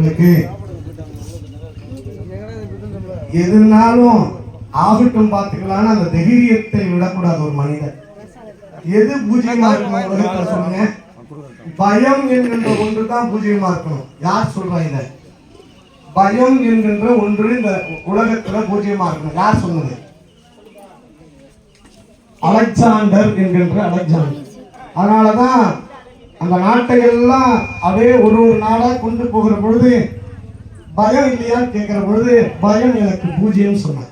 உங்களுக்கு எதுனாலும் ஆகட்டும் பார்த்துக்கலாம்னு அந்த தைரியத்தை விடக்கூடாது ஒரு மனிதன். எது பூஜ்யமா இருக்கணும்? சொல்லுங்க. பயம் என்கின்ற ஒன்று தான் பூஜ்யமா இருக்கணும். யார் சொல்றா இத? பயம் என்கின்ற ஒன்று இந்த உலகத்துல பூஜ்யமா இருக்கணும். யார் சொன்னது? அலெக்சாண்டர் என்கின்ற அலெக்சாண்டர். அதனாலதான் அந்த நாட்டை எல்லாம் அப்படியே ஒரு ஒரு நாடா கொண்டு போகிற பொழுது பயம் இல்லையான்னு கேட்கிற பொழுது பயம் எனக்கு பூஜ்யம் சொன்னார்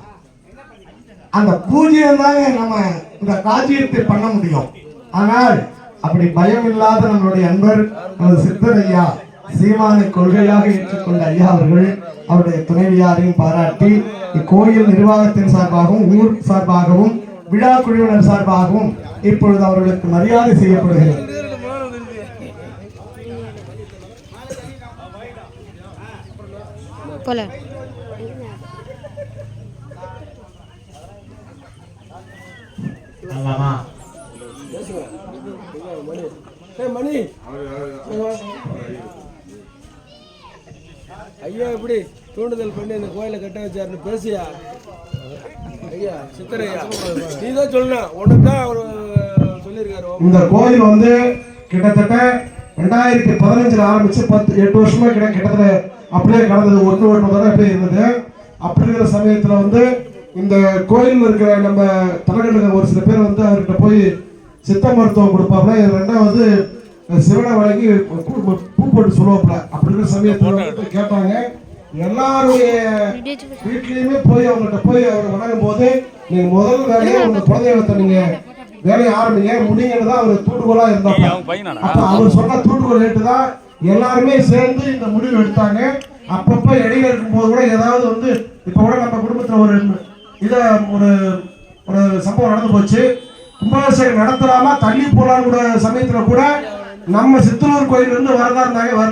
அந்த பூஜ்யம் தாங்க நம்ம இந்த காஜியத்தை பண்ண முடியும். ஆனால் அப்படி பயம் இல்லாத நம்மளுடைய அன்பர் நமது சித்தர் ஐயா சீமானை கொள்கையாக ஏற்றுக்கொண்ட ஐயா அவர்கள் அவருடைய துணைவியாரையும் பாராட்டி இக்கோயில் நிர்வாகத்தின் சார்பாகவும் ஊர் சார்பாகவும் விழா குழுவினர் சார்பாகவும் இப்பொழுது அவர்களுக்கு மரியாதை செய்யப்படுகிறது. போல. ஐயா எப்படி தூண்டுதல் பண்ணி இந்த கோயிலை கட்ட வச்சாருன்னு பேசியா ஐயா சித்தரையா? நீ தான் சொல்லணும் உனக்கு தான் அவர் சொல்லியிருக்காரு. இந்த கோயில் வந்து கிட்டத்தட்ட ரெண்டாயிரத்தி பதினஞ்சுல ஆரம்பிச்சு பத்து எட்டு வருஷமா கிட்ட கிட்டத்தட்ட அப்படியே கடந்தது ஒன்று ஒன்று தான் அப்படியே இருந்தது. அப்படி இருக்கிற சமயத்துல வந்து இந்த கோயில் இருக்கிற நம்ம தலைநகர் ஒரு சில பேர் வந்து அவர்கிட்ட போய் சித்த மருத்துவம் கொடுப்பாப்புல. இது ரெண்டாவது சிவனை வழங்கி பூ போட்டு சொல்லுவாப்புல. அப்படி இருக்கிற சமயத்துல கேட்டாங்க. எல்லாருடைய வீட்லயுமே போய் அவங்ககிட்ட போய் அவர் வணங்கும் போது நீங்க முதல் வேலையை உங்க குலதெய்வத்தை நீங்க வேலையை ஆரம்பிங்க. முடிங்கன்னு தான் அவர் தூண்டுகோலா இருந்தாங்க அப்ப அவர் சொன்ன தூண்டுகோல் ஏட்டு தான் எல்லாருமே சேர்ந்து இந்த முடிவு எடுத்தாங்க. அப்பப்ப இடையில இருக்கும்போது கூட ஏதாவது வந்து இப்ப கூட நம்ம குடும்பத்துல ஒரு இத ஒரு ஒரு சம்பவம் நடந்து போச்சு. கும்பாபிஷேகம் நடத்தலாமா? தள்ளி போலான்னு கூட சமயத்துல கூட நம்ம சித்தனூர் கோயில் இருந்து வரதா இருந்தாங்க.